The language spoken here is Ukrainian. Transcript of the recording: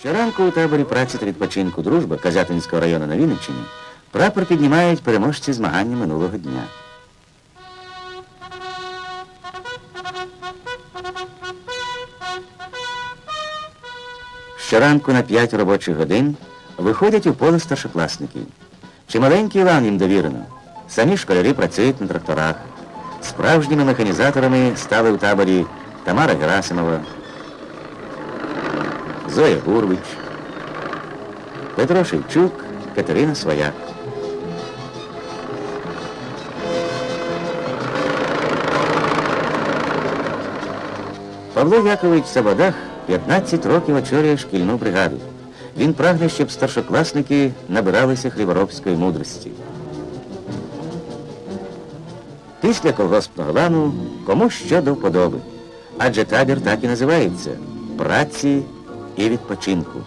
Щоранку у таборі праці та відпочинку Дружба Казятинського району на Вінниччині прапор піднімають переможці змагання минулого дня. Щоранку на 5 робочих годин виходять у поле старшокласники. Чималенький лан їм довірено. Самі школярі працюють на тракторах. Справжніми механізаторами стали у таборі Тамара Герасимова, Зоя Гурвич, Петро Шевчук, Катерина Свояк. Павло Якович Сабадах 15 років очолює шкільну бригаду. Він прагне, щоб старшокласники набиралися хліборобської мудрості. Після колгоспного лану кому що до вподоби. Адже табір так і називається праці і відпочинку.